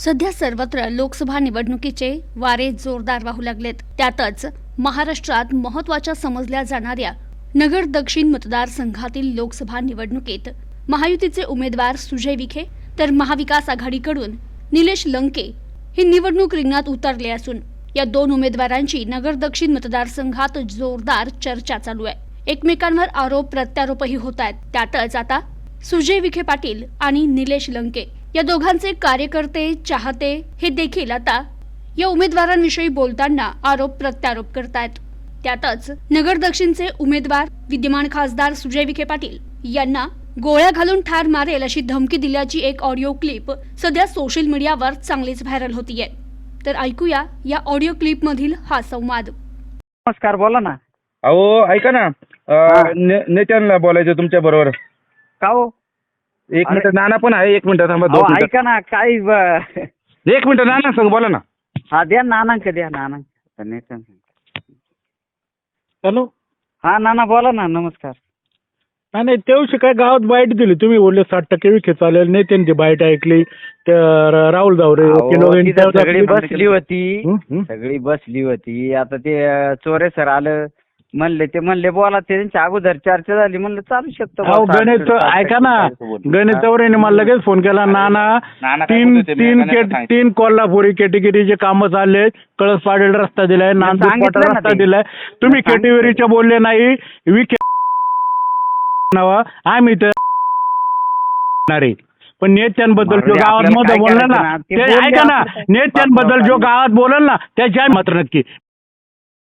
सध्या सर्वत्र लोकसभा निवडणुकीचे वारे जोरदार वाहू लागलेत. त्यातच महाराष्ट्रात महत्त्वाच्या समजल्या जाणाऱ्या नगर दक्षिण मतदारसंघातील लोकसभा निवडणुकीत महायुतीचे उमेदवार सुजय विखे तर महाविकास आघाडीकडून निलेश लंके ही निवडणूक रिंगणात उतरले असून या दोन उमेदवारांची नगर दक्षिण मतदारसंघात जोरदार चर्चा चालू आहे. एकमेकांवर आरोप प्रत्यारोपही होत आहेत. त्यातच आता सुजय विखे पाटील आणि निलेश लंके या दोघांचे कार्यकर्ते चाहते हे देखील आता या उमेदवारांविषयी बोलताना आरोप प्रत्यारोप करतायत. त्यातच नगर दक्षिणचे उमेदवार विद्यमान खासदार सुजय विखे पाटील यांना गोळ्या घालून ठार मारेल अशी धमकी दिल्याची एक ऑडिओ क्लिप सध्या सोशल मीडियावर चांगलीच व्हायरल होतीये. तर ऐकूया या ऑडिओ क्लिप मधील हा संवाद. नमस्कार बोला ना. अहो ऐका ना नेत्यांना बोलायचं तुमच्या बरोबर. का हो? एक. मिनिट नाना पण आहे एक मिनिट थांबा अहो, दोन मिनिटं. ऐका ना काय ब- एक मिनिट नाना सांग बोला ना. हा द्या नानांक द्या नानांक. हॅलो. हा नाना बोला ना नमस्कार. नाही नाही त्या दिवशी काय गावात बाईट दिली. तुम्ही बोलले साठ टक्के विखे चालेल नाही त्यांची बाईट ऐकली. तर राहुल जावरे अहो, वकील वगैरे तिथं त्यावर सगळी बसली होती. हं, हं. सगळी बसली होती. आता ते अं, चोरे सर आलं. म्हणले ते म्हणले बोला ते त्यांच्या अगोदर चर्चा झाली म्हणलं चालू शकतं अहो गणेश साठ ऐका ना. गणेश चौरेने मला लगेच फोन केला नाना नाना काय तीन तीन नानाला केट- सांगितलं. तीन कोल्हापुरी कॅटेगरीचे कामं चालले कळस पाडेल रस्ता दिलाय नांदूर सांगितलं पाटा ना रस्ता ते. दिलाय तुम्ही सांगितलं. कॅटेगरीचे बोलले नाही विखे नावा आम्ही तर आहे. पण नेत्यांबद्दल जो गावात आपल्याला मध्ये काय बोलला करायचं ना ना? ते ते बोलले ऐका ना. नेत्यांबद्दल जो गावात बोलल ना त्याच्या मात्र नक्की